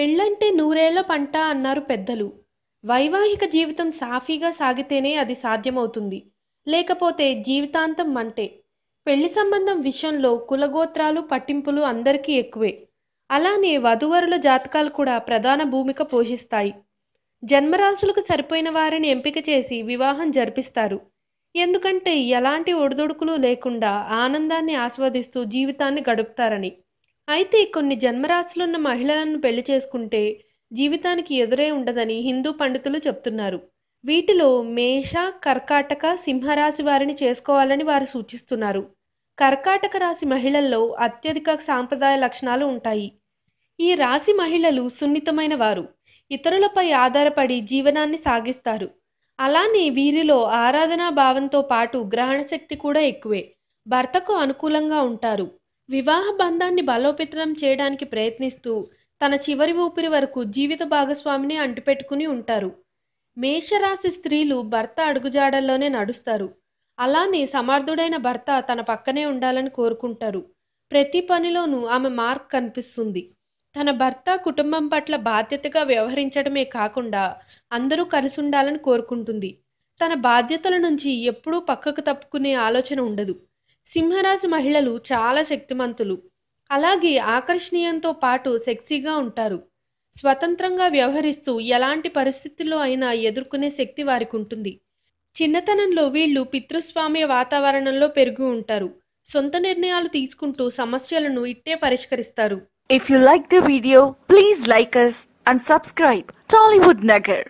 పెళ్ళంటే నూరేళ్ళ పంట అన్నారు పెద్దలు. వైవాహిక జీవితం సాఫీగా సాగితేనే అది సాధ్యమవుతుంది. లేకపోతే జీవితాంతం మంటే. పెళ్ళి సంబంధం విషయంలో కులగోత్రాలు పట్టింపులు అందరికీ ఎక్కువే. అలానే వధువరుల జాతకాలు కూడా ప్రధాన భూమిక పోషిస్తాయి. జన్మరాశులకు సరిపోయిన వారిని ఎంపిక చేసి వివాహం జరిపిస్తారు. ఎందుకంటే ఎలాంటి ఒడిదొడుకులు లేకుండా ఆనందాన్ని ఆస్వాదిస్తూ జీవితాన్ని గడుపుతారని. అయితే కొన్ని జన్మరాశులున్న మహిళలను పెళ్ళి చేసుకుంటే జీవితానికి ఎదురే ఉండదని హిందూ పండితులు చెప్తున్నారు. వీటిలో మేష కర్కాటక సింహరాశి వారిని చేసుకోవాలని వారు సూచిస్తున్నారు. కర్కాటక రాశి మహిళల్లో అత్యధిక సాంప్రదాయ లక్షణాలు ఉంటాయి. ఈ రాశి మహిళలు సున్నితమైన వారు. ఇతరులపై ఆధారపడి జీవనాన్ని సాగిస్తారు. అలానే వీరిలో ఆరాధనా భావంతో పాటు గ్రహణ శక్తి కూడా ఎక్కువే. భర్తకు అనుకూలంగా ఉంటారు. వివాహ బంధాన్ని బలోపేతం చేయడానికి ప్రయత్నిస్తూ తన చివరి ఊపిరి వరకు జీవిత భాగస్వామిని అంటిపెట్టుకుని ఉంటారు. మేషరాశి స్త్రీలు భర్త అడుగుజాడల్లోనే నడుస్తారు. అలానే సమర్థుడైన భర్త తన పక్కనే ఉండాలని కోరుకుంటారు. ప్రతి పనిలోనూ ఆమె మార్క్ కనిపిస్తుంది. తన భర్త కుటుంబం పట్ల బాధ్యతగా వ్యవహరించడమే కాకుండా అందరూ కలిసి ఉండాలని కోరుకుంటుంది. తన బాధ్యతల నుంచి ఎప్పుడూ పక్కకు తప్పుకునే ఆలోచన ఉండదు. సింహరాశి మహిళలు చాలా శక్తిమంతులు. అలాగే ఆకర్షణీయంతో పాటు సెక్సీగా ఉంటారు. స్వతంత్రంగా వ్యవహరిస్తూ ఎలాంటి పరిస్థితుల్లో అయినా ఎదుర్కొనే శక్తి వారికి ఉంటుంది చిన్నతనంలో వీళ్ళు పితృస్వామ్య వాతావరణంలో పెరిగి ఉంటారు. సొంత నిర్ణయాలు తీసుకుంటూ సమస్యలను ఇట్టే పరిష్కరిస్తారు. If you like the video please like us and subscribe Tollywood Nagar